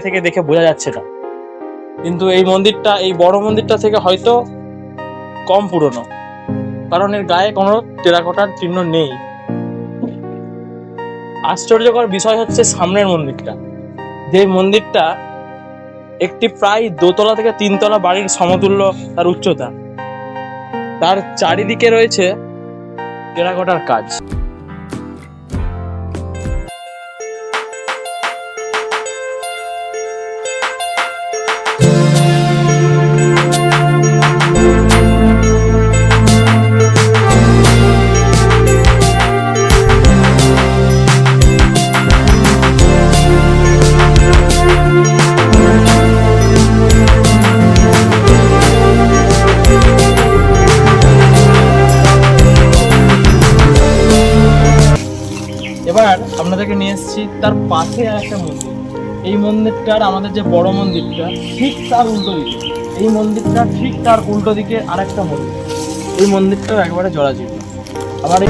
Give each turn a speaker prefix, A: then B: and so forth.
A: থেকে দেখে বোঝা যাচ্ছে না। কিন্তু এই মন্দিরটা, এই বড় মন্দিরটা থেকে হয়তো কম পুরনো। কারণ এর গায়ে কোনো টেরাকোটার চিহ্ন নেই। আশ্চর্যকর বিষয় হচ্ছে সামনের মন্দিরটা। যে মন্দিরটা একটি প্রায় দোতলা থেকে তিনতলা বাড়ির সমতুল্য তার উচ্চতা। তার চারিদিকে রয়েছে টেরাকোটার কাজ। এবার আপনাদেরকে নিয়ে এসেছি তার পাশে আর একটা মন্দির। এই মন্দিরটার আমাদের যে বড় মন্দিরটা, ঠিক তার উল্টো দিকে। এই মন্দিরটা ঠিক তার উল্টো দিকে আর একটা মন্দির। এই মন্দিরটাও একবারে জড়াজীর্ণ আবার